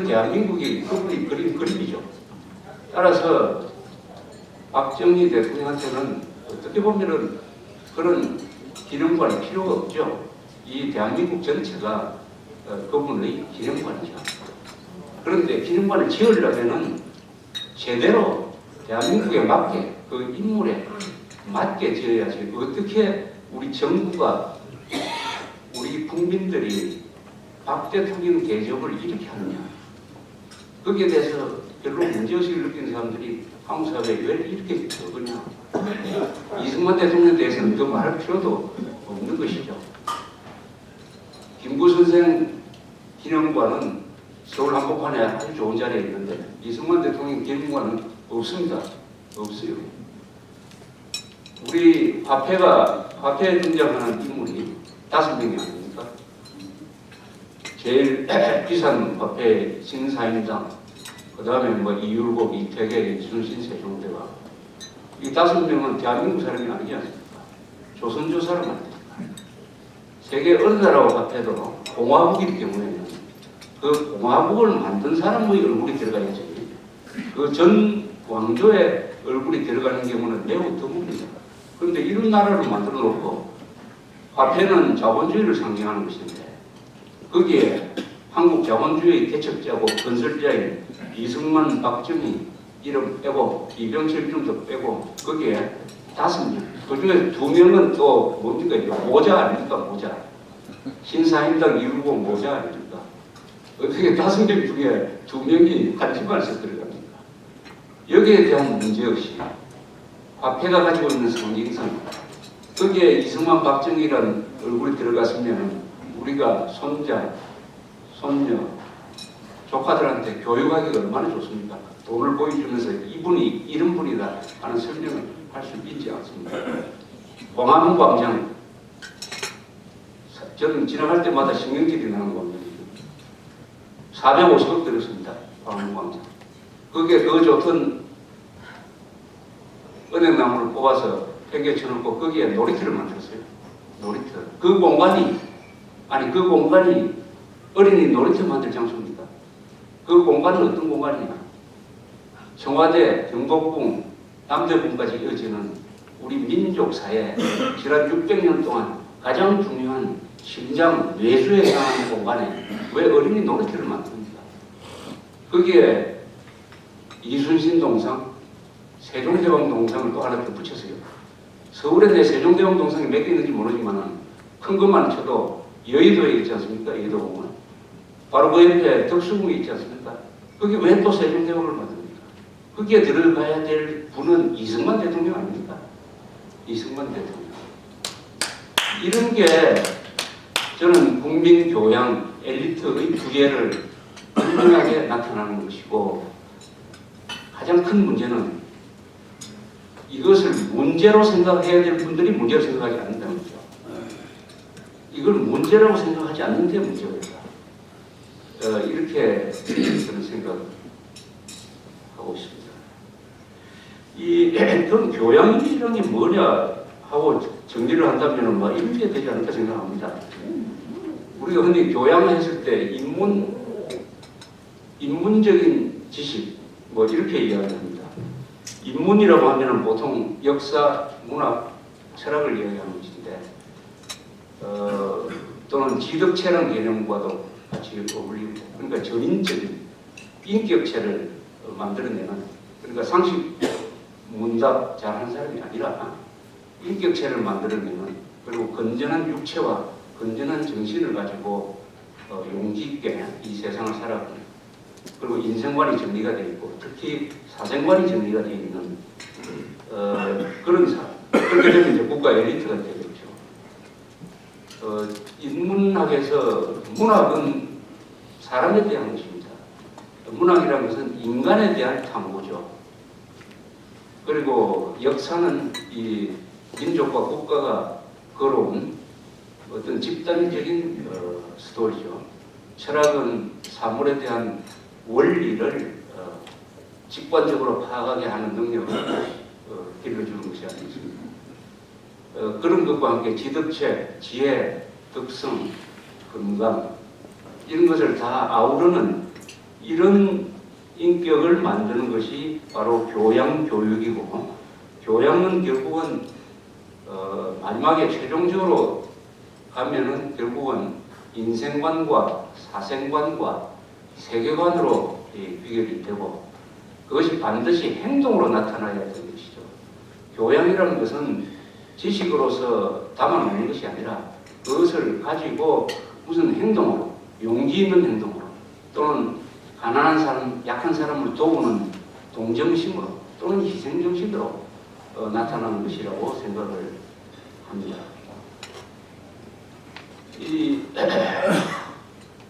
대한민국이 그분이 그린 그림이죠. 따라서 박정희 대통령한테는 어떻게 보면은 그런 기념관이 필요가 없죠. 이 대한민국 전체가 어, 그분의 기념관이죠. 그런데 기념관을 지으려면은 제대로 대한민국에 맞게 그 인물에 맞게 지어야지 어떻게 우리 정부가 우리 국민들이 박 대통령 대접을 이렇게 하느냐 거기에 대해서 별로 문제의식을 느끼는 사람들이 한국 사회에 왜 이렇게 적으냐 이승만 대통령에 대해서는 더 말할 필요도 없는 것이죠. 김구 선생 기념관은 서울 한복판에 아주 좋은 자리에 있는데 이승만 대통령 기념관은 없습니다. 없어요. 우리 화폐가 화폐에 등장하는 인물이 다섯 명이 아닙니까? 제일 비싼 화폐 신사임당, 그 다음에 뭐 이율복, 이태계, 이순신, 세종대왕 이 다섯 명은 대한민국 사람이 아니지 않습니까? 조선조 사람 아닙니까? 세계 어느 나라 화폐도 공화국이기 때문에 그 공화국을 만든 사람의 얼굴이 들어가야지 그 전 왕조의 얼굴이 들어가는 경우는 매우 드뭅니다. 그런데 이런 나라를 만들어 놓고 화폐는 자본주의를 상징하는 것인데 거기에 한국 자본주의 개척자고 건설자인 이승만, 박정희 이름 빼고 이병철 이름도 빼고 거기에 다섯 명. 그 중에 두 명은 또 뭡니까? 모자 아닙니까? 모자. 신사임당 이루고 모자 아닙니까? 어떻게 다섯 명 중에 두 명이 한 집안에서 들어갑니까? 여기에 대한 문제 없이 화폐가 가지고 있는 상징성 거기에 이승만 박정희라는 얼굴이 들어갔으면 우리가 손자, 손녀, 조카들한테 교육하기가 얼마나 좋습니까? 돈을 보여주면서 이분이 이런 분이다 하는 설명을 할 수 있지 않습니까? 광화문 광장 저는 지나갈 때마다 신경질이 나는 광장이죠. 450억 들었습니다. 광화문 광장. 거기에 더 좋던 은행나무를 뽑아서 팽개 쳐놓고 거기에 놀이터를 만들었어요. 놀이터. 그 공간이 아니 그 공간이 어린이 놀이터 만들 장소입니다. 그 공간은 어떤 공간이냐? 청와대, 경복궁, 남대문까지 이어지는 우리 민족사에 지난 600년 동안 가장 중요한 심장 뇌수에 해당하는 공간에 왜 어린이 놀이터를 만듭니까? 거기에 이순신 동상, 세종대왕 동상을 또 하나 덧붙였어요. 서울에 내 세종대왕 동상이 몇 개 있는지 모르지만 큰 것만 쳐도 여의도에 있지 않습니까? 여의도공원. 바로 그 옆에 덕수궁이 있지 않습니까? 거기 왜또 세종대왕을 만듭니까? 거기에 들어가야 될 분은 이승만 대통령 아닙니까? 이승만 대통령. 이런 게 저는 국민 교양 엘리트의 부재를 분명하게 나타나는 것이고 가장 큰 문제는 이것을 문제로 생각해야 될 분들이 문제로 생각하지 않는다는 거죠. 이걸 문제라고 생각하지 않는 게 문제다. 어, 이렇게 저는 생각하고 있습니다. 이 그럼 교양이라는 게 뭐냐 하고 정리를 한다면 뭐 이렇게 되지 않을까 생각합니다. 우리가 흔히 교양했을 때 인문 인문적인 지식 뭐 이렇게 이야기합니다. 인문이라고 하면은 보통 역사, 문학, 철학을 이야기하는 것인데 어, 또는 지덕체라는 개념과도 같이 어울리고 그러니까 전인적인 인격체를 어, 만들어내는 그러니까 상식 문답 잘하는 사람이 아니라 인격체를 만들어내는 그리고 건전한 육체와 건전한 정신을 가지고 어, 용기 있게 이 세상을 살아가는 그리고 인생관이 정리가 되어 있고 특히 사생관이 정리가 되어 있는 어, 그런 사람 그렇게 되면 이제 국가 엘리트가 되겠죠. 어, 인문학에서 문학은 사람에 대한 것입니다. 문학이라는 것은 인간에 대한 탐구죠. 그리고 역사는 이 민족과 국가가 걸어온 어떤 집단적인 어, 스토리죠. 철학은 사물에 대한 원리를 어, 직관적으로 파악하게 하는 능력을 어, 길러주는 것이 아니겠습니까? 어, 그런 것과 함께 지덕체, 지혜, 덕성, 건강 이런 것을 다 아우르는 이런 인격을 만드는 것이 바로 교양 교육이고 교양은 결국은 어, 마지막에 최종적으로 가면은 결국은 인생관과 사생관과 세계관으로 이 비결이 되고 그것이 반드시 행동으로 나타나야 되는 것이죠. 교양이라는 것은 지식으로서 담아놓는 것이 아니라 그것을 가지고 무슨 행동으로 용기 있는 행동으로 또는 가난한 사람, 약한 사람을 도우는 동정심으로 또는 희생정신으로 어, 나타나는 것이라고 생각을 합니다. 이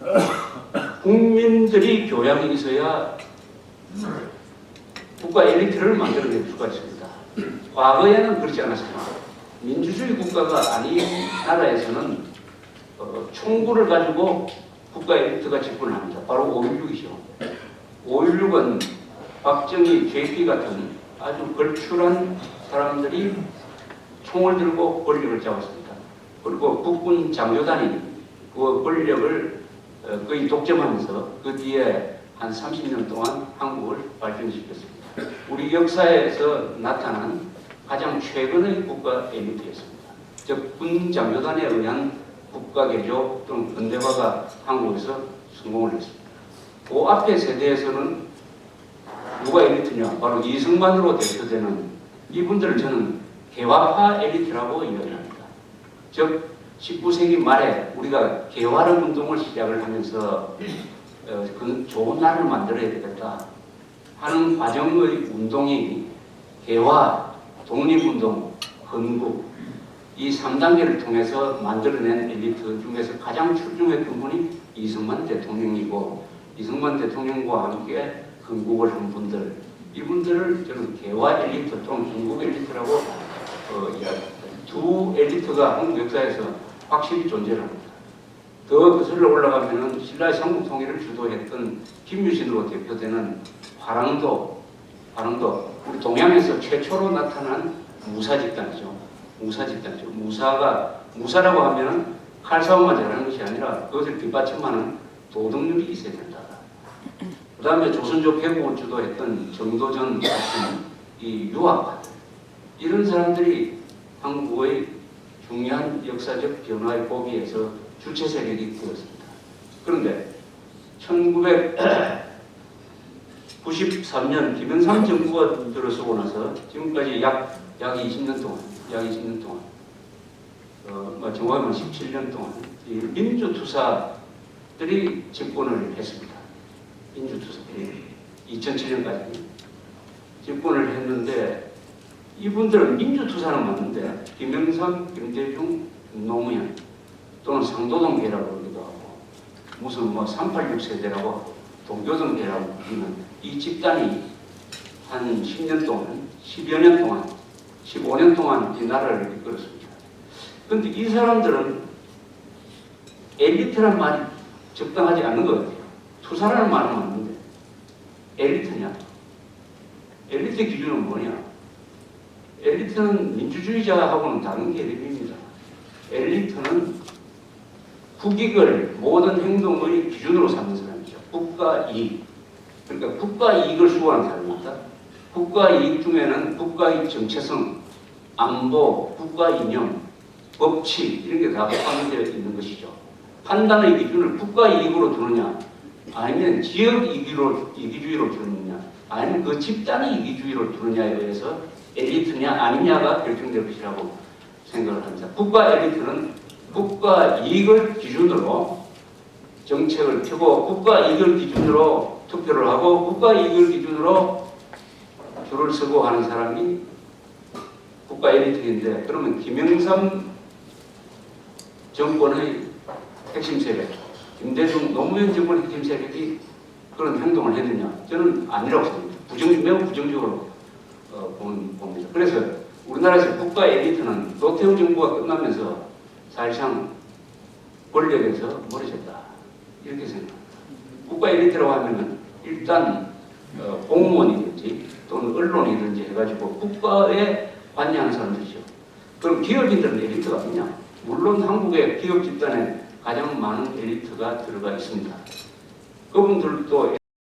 국민들이 교양이 있어야 국가 엘리트를 만들어낼 수가 있습니다. 과거에는 그렇지 않았습니다. 민주주의 국가가 아닌 나라에서는 어, 총구를 가지고 국가 엘리트가 집권을 합니다. 바로 5.16이죠. 5.16은 박정희, JP 같은 아주 걸출한 사람들이 총을 들고 권력을 잡았습니다. 그리고 국군 장교단이 그 권력을 어, 거의 독점하면서 그 뒤에 한 30년 동안 한국을 발전시켰습니다. 우리 역사에서 나타난 가장 최근의 국가 엘리트였습니다. 즉, 군 장교단에 의한 국가 개조 또는 근대화가 한국에서 성공을 했습니다. 그 앞에 세대에서는 누가 엘리트냐? 바로 이승만으로 대표되는 이분들을 저는 개화파 엘리트라고 이야기합니다. 즉 19세기 말에 우리가 개화를 운동을 시작을 하면서 어, 그 좋은 나라를 만들어야 되겠다 하는 과정의 운동이 개화, 독립운동, 건국 이 3단계를 통해서 만들어낸 엘리트 중에서 가장 출중했던 분이 이승만 대통령이고 이승만 대통령과 함께 건국을 한 분들 이분들을 저는 개화 엘리트 또는 건국 엘리트라고 어. 두 엘리트가 한국 역사에서 확실히 존재를 합니다. 더 거슬러 올라가면은 신라의 삼국 통일을 주도했던 김유신으로 대표되는 화랑도, 화랑도 우리 동양에서 최초로 나타난 무사 집단이죠. 무사 집단이죠. 무사가 무사라고 하면은 칼싸움만 잘하는 것이 아니라 그것을 뒷받침하는 도덕률이 있어야 된다. 그 다음에 조선족 회복을 주도했던 정도전 같은 이 유학파들 이런 사람들이 한국의 중요한 역사적 변화의 고비에서 주체 세력이 되었습니다. 그런데 1993년 김영삼 정부가 들어서고 나서 지금까지 약, 약 20년 동안, 약 20년 동안, 어, 뭐 정확하면 17년 동안 이 민주투사들이 집권을 했습니다. 민주투사들이 2007년까지 집권을 했는데 이분들은 민주투사는 맞는데 김영삼, 김대중, 노무현 또는 상도동계라고 그러기도 하고 무슨 뭐 386 세대라고 하고 동교동 계라고 부르는 이 집단이 한 10년 동안, 10여 년 동안, 15년 동안 이 나라를 이끌었습니다. 그런데 이 사람들은 엘리트란 말이 적당하지 않는 것 같아요. 투사라는 말은 맞는데 엘리트냐? 엘리트 기준은 뭐냐? 엘리트는 민주주의자하고는 다른 개념입니다. 엘리트는 국익을 모든 행동의 기준으로 삼는 사람이죠. 국가 이익. 그러니까 국가 이익을 수호하는 사람입니다. 국가 이익 중에는 국가의 정체성, 안보, 국가 이념, 법치 이런 게 다 포함되어 있는 것이죠. 판단의 기준을 국가 이익으로 두느냐, 아니면 지역 이기로, 이기주의로 두느냐, 아니면 그 집단의 이기주의로 두느냐에 의해서 엘리트냐 아니냐가 결정될 것이라고 생각을 합니다. 국가 엘리트는 국가 이익을 기준으로 정책을 펴고 국가 이익을 기준으로 투표를 하고 국가 이익을 기준으로 줄을 서고 하는 사람이 국가 엘리트인데 그러면 김영삼 정권의 핵심 세력, 김대중 노무현 정권의 핵심 세력이 그런 행동을 했느냐? 저는 아니라고 생각합니다. 부정, 매우 부정적으로 어, 본- 봅니다. 그래서 우리나라에서 국가 엘리트는 노태우 정부가 끝나면서 사실상 권력에서 멀어졌다. 이렇게 생각합니다. 국가 엘리트라고 하면은 일단 어, 공무원이든지 또는 언론이든지 해가지고 국가에 관여하는 사람들이죠. 그럼 기업인들은 엘리트가 없냐? 물론 한국의 기업 집단에 가장 많은 엘리트가 들어가 있습니다. 그분들도